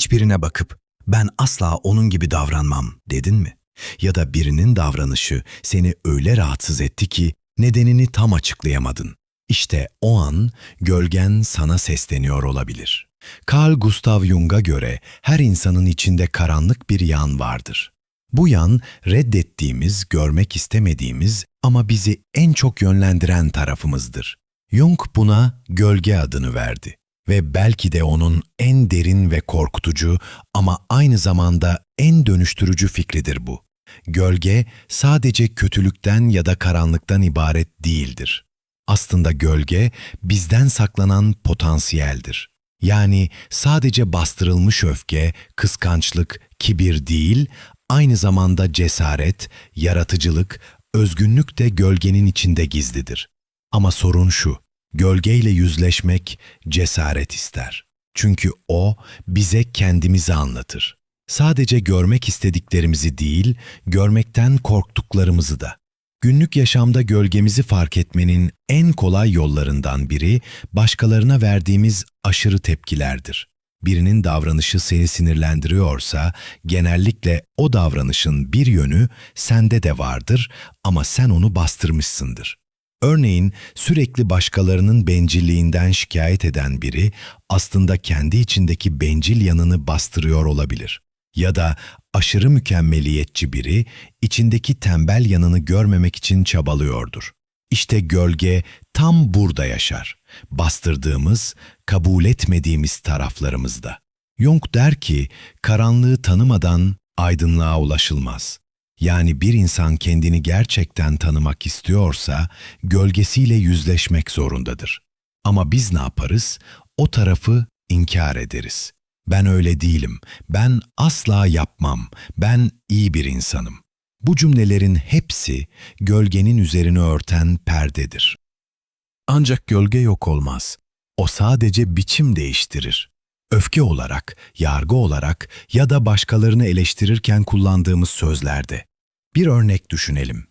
Hiçbirine bakıp ben asla onun gibi davranmam dedin mi? Ya da birinin davranışı seni öyle rahatsız etti ki nedenini tam açıklayamadın. İşte o an gölgen sana sesleniyor olabilir. Carl Gustav Jung'a göre her insanın içinde karanlık bir yan vardır. Bu yan reddettiğimiz, görmek istemediğimiz ama bizi en çok yönlendiren tarafımızdır. Jung buna gölge adını verdi ve belki de onun en derin ve korkutucu ama aynı zamanda en dönüştürücü fikridir bu. Gölge sadece kötülükten ya da karanlıktan ibaret değildir. Aslında gölge bizden saklanan potansiyeldir. Yani sadece bastırılmış öfke, kıskançlık, kibir değil, aynı zamanda cesaret, yaratıcılık, özgünlük de gölgenin içinde gizlidir. Ama sorun şu, gölgeyle yüzleşmek cesaret ister. Çünkü o bize kendimizi anlatır. Sadece görmek istediklerimizi değil, görmekten korktuklarımızı da. Günlük yaşamda gölgemizi fark etmenin en kolay yollarından biri başkalarına verdiğimiz aşırı tepkilerdir. Birinin davranışı seni sinirlendiriyorsa genellikle o davranışın bir yönü sende de vardır ama sen onu bastırmışsındır. Örneğin sürekli başkalarının bencilliğinden şikayet eden biri aslında kendi içindeki bencil yanını bastırıyor olabilir. Ya da aşırı mükemmeliyetçi biri içindeki tembel yanını görmemek için çabalıyordur. İşte gölge tam burada yaşar. Bastırdığımız, kabul etmediğimiz taraflarımızda. Jung der ki, karanlığı tanımadan aydınlığa ulaşılmaz. Yani bir insan kendini gerçekten tanımak istiyorsa gölgesiyle yüzleşmek zorundadır. Ama biz ne yaparız? O tarafı inkar ederiz. Ben öyle değilim. Ben asla yapmam. Ben iyi bir insanım. Bu cümlelerin hepsi gölgenin üzerini örten perdedir. Ancak gölge yok olmaz. O sadece biçim değiştirir. Öfke olarak, yargı olarak ya da başkalarını eleştirirken kullandığımız sözlerde. Bir örnek düşünelim.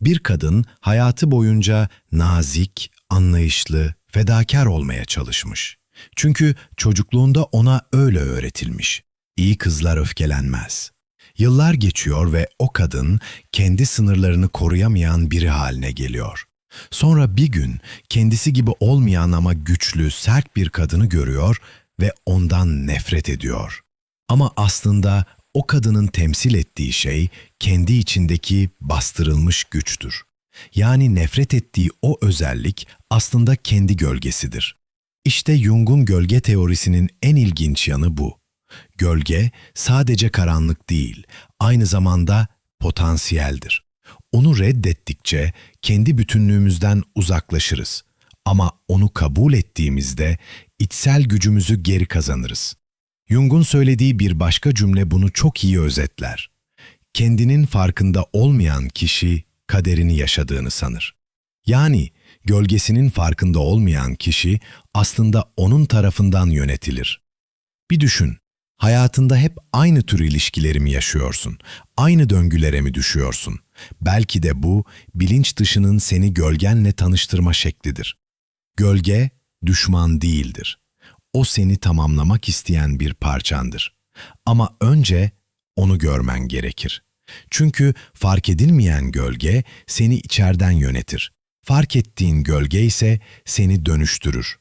Bir kadın hayatı boyunca nazik, anlayışlı, fedakar olmaya çalışmış. Çünkü çocukluğunda ona öyle öğretilmiş. İyi kızlar öfkelenmez. Yıllar geçiyor ve o kadın kendi sınırlarını koruyamayan biri haline geliyor. Sonra bir gün kendisi gibi olmayan ama güçlü, sert bir kadını görüyor ve ondan nefret ediyor. Ama aslında o kadının temsil ettiği şey kendi içindeki bastırılmış güçtür. Yani nefret ettiği o özellik aslında kendi gölgesidir. İşte Jung'un gölge teorisinin en ilginç yanı bu. Gölge sadece karanlık değil, aynı zamanda potansiyeldir. Onu reddettikçe kendi bütünlüğümüzden uzaklaşırız. Ama onu kabul ettiğimizde içsel gücümüzü geri kazanırız. Jung'un söylediği bir başka cümle bunu çok iyi özetler. Kendinin farkında olmayan kişi kaderini yaşadığını sanır. Yani gölgesinin farkında olmayan kişi aslında onun tarafından yönetilir. Bir düşün, hayatında hep aynı tür ilişkileri mi yaşıyorsun? Aynı döngülere mi düşüyorsun? Belki de bu bilinç dışının seni gölgenle tanıştırma şeklidir. Gölge düşman değildir. O seni tamamlamak isteyen bir parçandır. Ama önce onu görmen gerekir. Çünkü fark edilmeyen gölge seni içerden yönetir. Fark ettiğin gölge ise seni dönüştürür.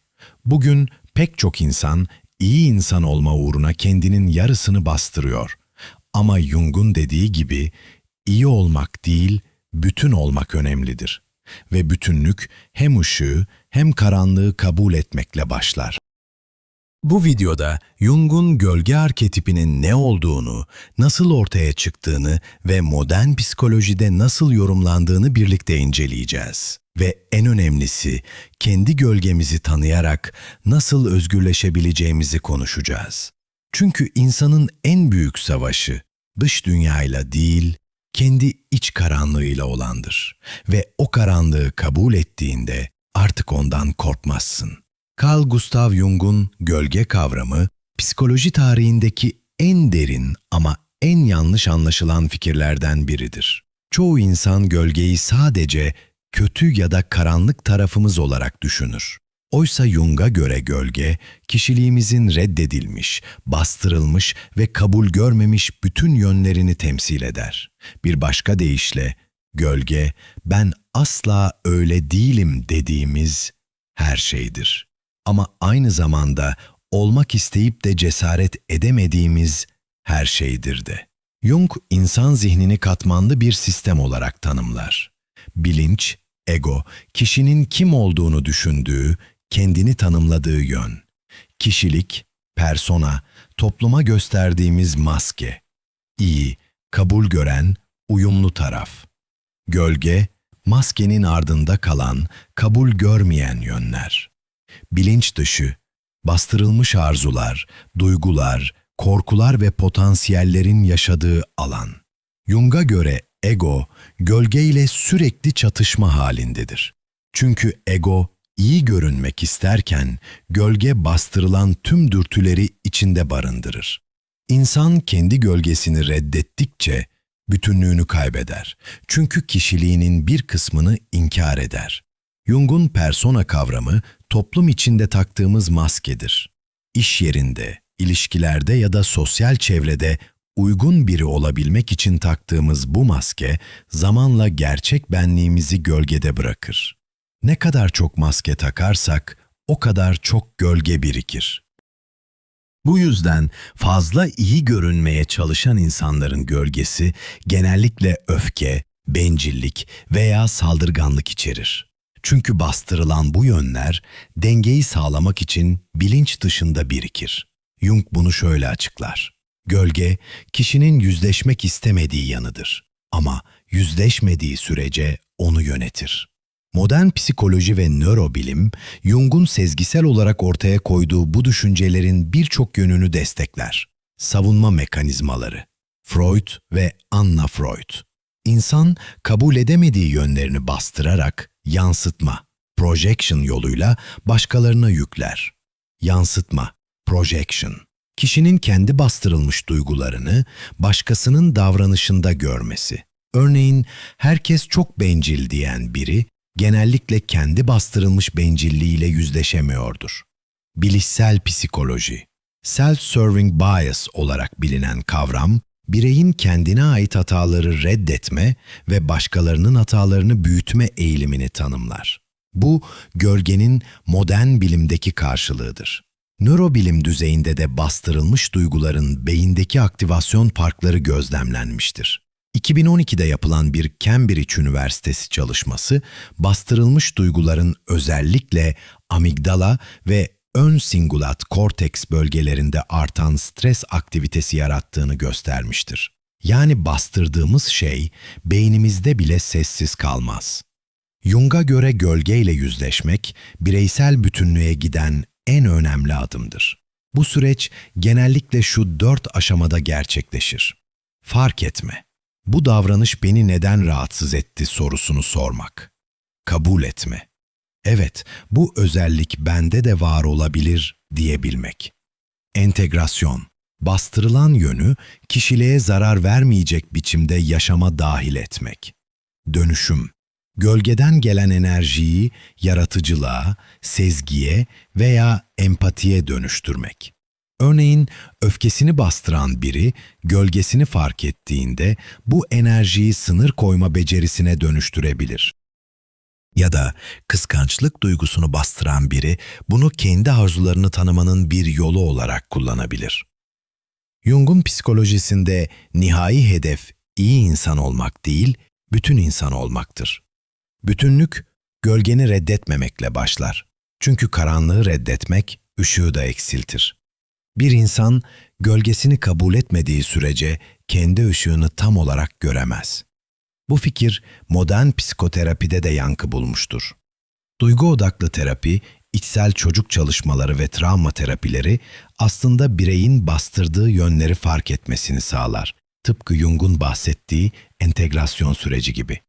Bugün pek çok insan iyi insan olma uğruna kendinin yarısını bastırıyor. Ama Jung'un dediği gibi iyi olmak değil, bütün olmak önemlidir. Ve bütünlük hem ışığı hem karanlığı kabul etmekle başlar. Bu videoda Jung'un gölge arketipinin ne olduğunu, nasıl ortaya çıktığını ve modern psikolojide nasıl yorumlandığını birlikte inceleyeceğiz. Ve en önemlisi kendi gölgemizi tanıyarak nasıl özgürleşebileceğimizi konuşacağız. Çünkü insanın en büyük savaşı dış dünyayla değil, kendi iç karanlığıyla olandır. Ve o karanlığı kabul ettiğinde artık ondan korkmazsın. Carl Gustav Jung'un gölge kavramı, psikoloji tarihindeki en derin ama en yanlış anlaşılan fikirlerden biridir. Çoğu insan gölgeyi sadece kötü ya da karanlık tarafımız olarak düşünür. Oysa Jung'a göre gölge, kişiliğimizin reddedilmiş, bastırılmış ve kabul görmemiş bütün yönlerini temsil eder. Bir başka deyişle, gölge, ben asla öyle değilim dediğimiz her şeydir. Ama aynı zamanda olmak isteyip de cesaret edemediğimiz her şeydir de. Jung, insan zihnini katmanlı bir sistem olarak tanımlar. Bilinç, ego, kişinin kim olduğunu düşündüğü, kendini tanımladığı yön. Kişilik, persona, topluma gösterdiğimiz maske. İyi, kabul gören, uyumlu taraf. Gölge, maskenin ardında kalan, kabul görmeyen yönler. Bilinç dışı, bastırılmış arzular, duygular, korkular ve potansiyellerin yaşadığı alan. Jung'a göre ego, gölge ile sürekli çatışma halindedir. Çünkü ego iyi görünmek isterken gölge bastırılan tüm dürtüleri içinde barındırır. İnsan kendi gölgesini reddettikçe bütünlüğünü kaybeder. Çünkü kişiliğinin bir kısmını inkar eder. Jung'un persona kavramı toplum içinde taktığımız maskedir. İş yerinde, ilişkilerde ya da sosyal çevrede uygun biri olabilmek için taktığımız bu maske zamanla gerçek benliğimizi gölgede bırakır. Ne kadar çok maske takarsak o kadar çok gölge birikir. Bu yüzden fazla iyi görünmeye çalışan insanların gölgesi genellikle öfke, bencillik veya saldırganlık içerir. Çünkü bastırılan bu yönler dengeyi sağlamak için bilinç dışında birikir. Jung bunu şöyle açıklar. Gölge, kişinin yüzleşmek istemediği yanıdır. Ama yüzleşmediği sürece onu yönetir. Modern psikoloji ve nörobilim, Jung'un sezgisel olarak ortaya koyduğu bu düşüncelerin birçok yönünü destekler. Savunma mekanizmaları Freud ve Anna Freud İnsan kabul edemediği yönlerini bastırarak yansıtma, projection yoluyla başkalarına yükler. Yansıtma, projection. Kişinin kendi bastırılmış duygularını başkasının davranışında görmesi. Örneğin herkes çok bencil diyen biri genellikle kendi bastırılmış bencilliğiyle yüzleşemiyordur. Bilişsel psikoloji, self-serving bias olarak bilinen kavram, bireyin kendine ait hataları reddetme ve başkalarının hatalarını büyütme eğilimini tanımlar. Bu, gölgenin modern bilimdeki karşılığıdır. Nörobilim düzeyinde de bastırılmış duyguların beyindeki aktivasyon parkları gözlemlenmiştir. 2012'de yapılan bir Cambridge Üniversitesi çalışması, bastırılmış duyguların özellikle amigdala ve ön singulat korteks bölgelerinde artan stres aktivitesi yarattığını göstermiştir. Yani bastırdığımız şey beynimizde bile sessiz kalmaz. Jung'a göre gölgeyle yüzleşmek, bireysel bütünlüğe giden en önemli adımdır. Bu süreç genellikle şu dört aşamada gerçekleşir. Fark etme. Bu davranış beni neden rahatsız etti sorusunu sormak. Kabul etme. Evet, bu özellik bende de var olabilir diyebilmek. Entegrasyon. Bastırılan yönü kişiliğe zarar vermeyecek biçimde yaşama dahil etmek. Dönüşüm. Gölgeden gelen enerjiyi yaratıcılığa, sezgiye veya empatiye dönüştürmek. Örneğin öfkesini bastıran biri gölgesini fark ettiğinde bu enerjiyi sınır koyma becerisine dönüştürebilir. Ya da kıskançlık duygusunu bastıran biri bunu kendi arzularını tanımanın bir yolu olarak kullanabilir. Jung'un psikolojisinde nihai hedef iyi insan olmak değil, bütün insan olmaktır. Bütünlük, gölgeni reddetmemekle başlar. Çünkü karanlığı reddetmek, ışığı da eksiltir. Bir insan, gölgesini kabul etmediği sürece kendi ışığını tam olarak göremez. Bu fikir modern psikoterapide de yankı bulmuştur. Duygu odaklı terapi, içsel çocuk çalışmaları ve travma terapileri aslında bireyin bastırdığı yönleri fark etmesini sağlar. Tıpkı Jung'un bahsettiği entegrasyon süreci gibi.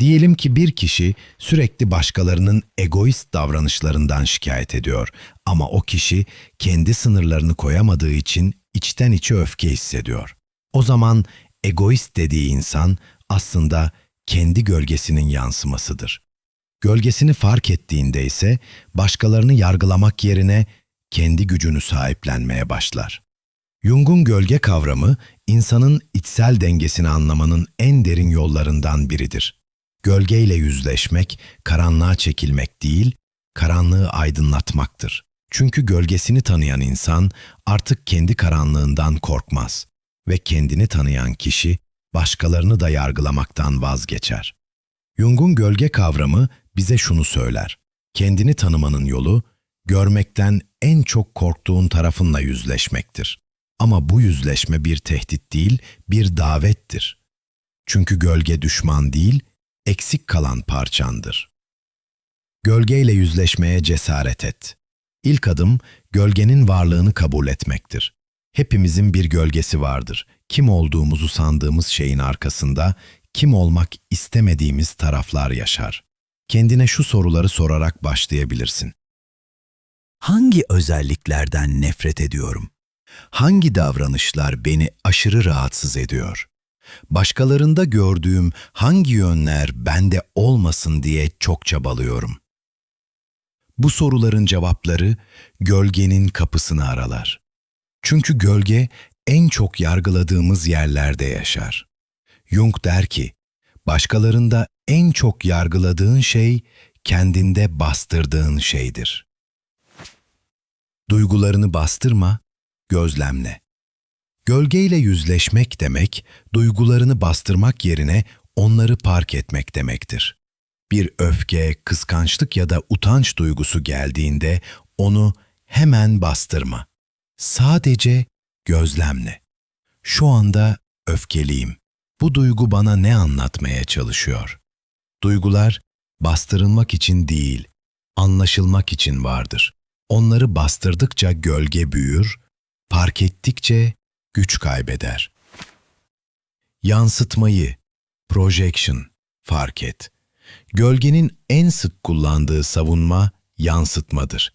Diyelim ki bir kişi sürekli başkalarının egoist davranışlarından şikayet ediyor ama o kişi kendi sınırlarını koyamadığı için içten içe öfke hissediyor. O zaman egoist dediği insan aslında kendi gölgesinin yansımasıdır. Gölgesini fark ettiğinde ise başkalarını yargılamak yerine kendi gücünü sahiplenmeye başlar. Jung'un gölge kavramı insanın içsel dengesini anlamanın en derin yollarından biridir. Gölgeyle yüzleşmek, karanlığa çekilmek değil, karanlığı aydınlatmaktır. Çünkü gölgesini tanıyan insan artık kendi karanlığından korkmaz ve kendini tanıyan kişi başkalarını da yargılamaktan vazgeçer. Jung'un gölge kavramı bize şunu söyler. Kendini tanımanın yolu, görmekten en çok korktuğun tarafınla yüzleşmektir. Ama bu yüzleşme bir tehdit değil, bir davettir. Çünkü gölge düşman değil, eksik kalan parçandır. Gölgeyle yüzleşmeye cesaret et. İlk adım gölgenin varlığını kabul etmektir. Hepimizin bir gölgesi vardır. Kim olduğumuzu sandığımız şeyin arkasında kim olmak istemediğimiz taraflar yaşar. Kendine şu soruları sorarak başlayabilirsin. Hangi özelliklerden nefret ediyorum? Hangi davranışlar beni aşırı rahatsız ediyor? Başkalarında gördüğüm hangi yönler bende olmasın diye çok çabalıyorum. Bu soruların cevapları gölgenin kapısını aralar. Çünkü gölge en çok yargıladığımız yerlerde yaşar. Jung der ki, başkalarında en çok yargıladığın şey kendinde bastırdığın şeydir. Duygularını bastırma, gözlemle. Gölgeyle yüzleşmek demek, duygularını bastırmak yerine onları park etmek demektir. Bir öfke, kıskançlık ya da utanç duygusu geldiğinde onu hemen bastırma. Sadece gözlemle. Şu anda öfkeliyim. Bu duygu bana ne anlatmaya çalışıyor? Duygular bastırılmak için değil, anlaşılmak için vardır. Onları bastırdıkça gölge büyür, park ettikçe güç kaybeder. Yansıtmayı, projection, fark et. Gölgenin en sık kullandığı savunma yansıtmadır.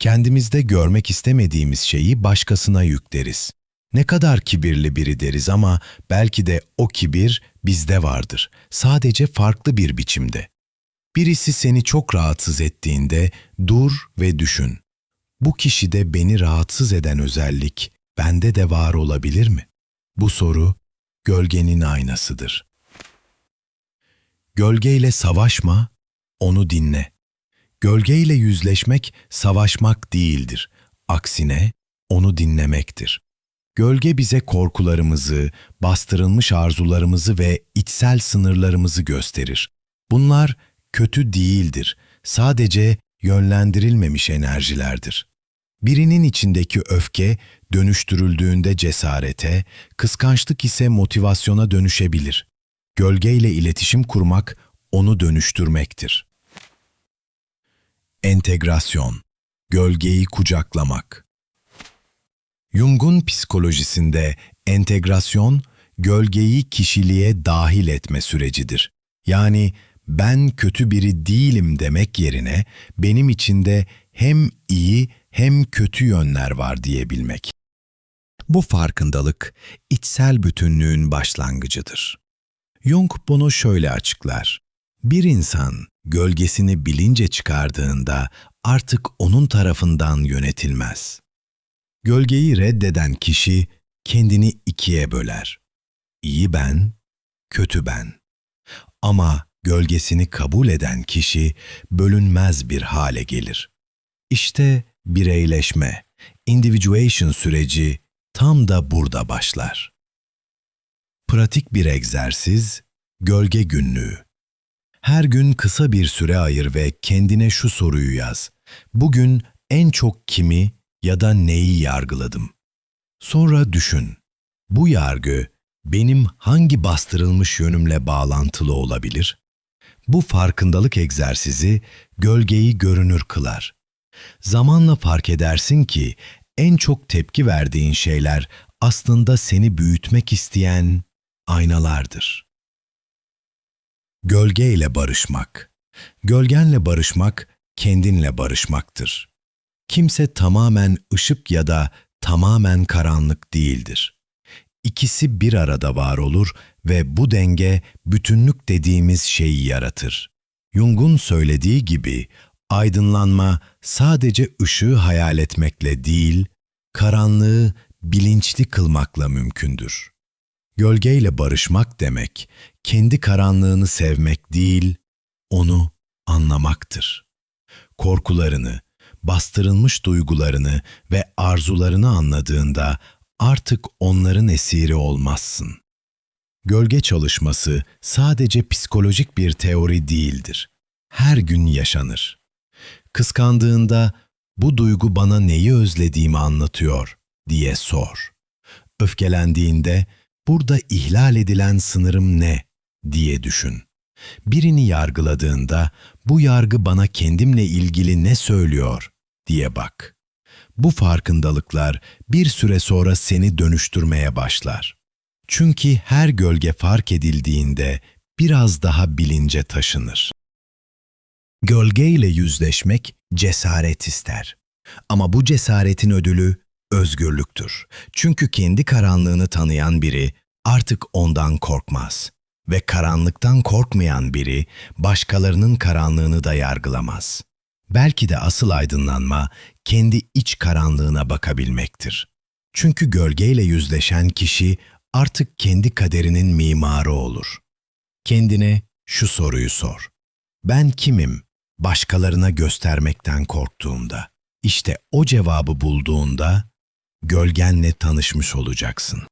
Kendimizde görmek istemediğimiz şeyi başkasına yükleriz. Ne kadar kibirli biri deriz ama belki de o kibir bizde vardır. Sadece farklı bir biçimde. Birisi seni çok rahatsız ettiğinde dur ve düşün. Bu kişide beni rahatsız eden özellik bende de var olabilir mi? Bu soru gölgenin aynasıdır. Gölgeyle savaşma, onu dinle. Gölgeyle yüzleşmek savaşmak değildir. Aksine onu dinlemektir. Gölge bize korkularımızı, bastırılmış arzularımızı ve içsel sınırlarımızı gösterir. Bunlar kötü değildir. Sadece yönlendirilmemiş enerjilerdir. Birinin içindeki öfke dönüştürüldüğünde cesarete, kıskançlık ise motivasyona dönüşebilir. Gölgeyle iletişim kurmak onu dönüştürmektir. Entegrasyon, gölgeyi kucaklamak. Jung'un psikolojisinde entegrasyon, gölgeyi kişiliğe dahil etme sürecidir. Yani ben kötü biri değilim demek yerine benim içinde hem iyi hem kötü yönler var diyebilmek. Bu farkındalık içsel bütünlüğün başlangıcıdır. Jung bunu şöyle açıklar. Bir insan gölgesini bilince çıkardığında artık onun tarafından yönetilmez. Gölgeyi reddeden kişi kendini ikiye böler. İyi ben, kötü ben. Ama gölgesini kabul eden kişi bölünmez bir hale gelir. İşte bireyleşme, individuation süreci tam da burada başlar. Pratik bir egzersiz, gölge günlüğü. Her gün kısa bir süre ayır ve kendine şu soruyu yaz. Bugün en çok kimi ya da neyi yargıladım? Sonra düşün. Bu yargı benim hangi bastırılmış yönümle bağlantılı olabilir? Bu farkındalık egzersizi gölgeyi görünür kılar. Zamanla fark edersin ki en çok tepki verdiğin şeyler aslında seni büyütmek isteyen aynalardır. Gölge ile barışmak. Gölgenle barışmak kendinle barışmaktır. Kimse tamamen ışık ya da tamamen karanlık değildir. İkisi bir arada var olur ve bu denge bütünlük dediğimiz şeyi yaratır. Jung'un söylediği gibi aydınlanma sadece ışığı hayal etmekle değil, karanlığı bilinçli kılmakla mümkündür. Gölgeyle barışmak demek, kendi karanlığını sevmek değil, onu anlamaktır. Korkularını, bastırılmış duygularını ve arzularını anladığında artık onların esiri olmazsın. Gölge çalışması sadece psikolojik bir teori değildir. Her gün yaşanır. Kıskandığında bu duygu bana neyi özlediğimi anlatıyor diye sor. Öfkelendiğinde burada ihlal edilen sınırım ne diye düşün. Birini yargıladığında bu yargı bana kendimle ilgili ne söylüyor diye bak. Bu farkındalıklar bir süre sonra seni dönüştürmeye başlar. Çünkü her gölge fark edildiğinde biraz daha bilince taşınır. Gölgeyle yüzleşmek cesaret ister. Ama bu cesaretin ödülü özgürlüktür. Çünkü kendi karanlığını tanıyan biri artık ondan korkmaz ve karanlıktan korkmayan biri başkalarının karanlığını da yargılamaz. Belki de asıl aydınlanma kendi iç karanlığına bakabilmektir. Çünkü gölgeyle yüzleşen kişi artık kendi kaderinin mimarı olur. Kendine şu soruyu sor. Ben kimim? Başkalarına göstermekten korktuğumda. İşte o cevabı bulduğunda gölgenle tanışmış olacaksın.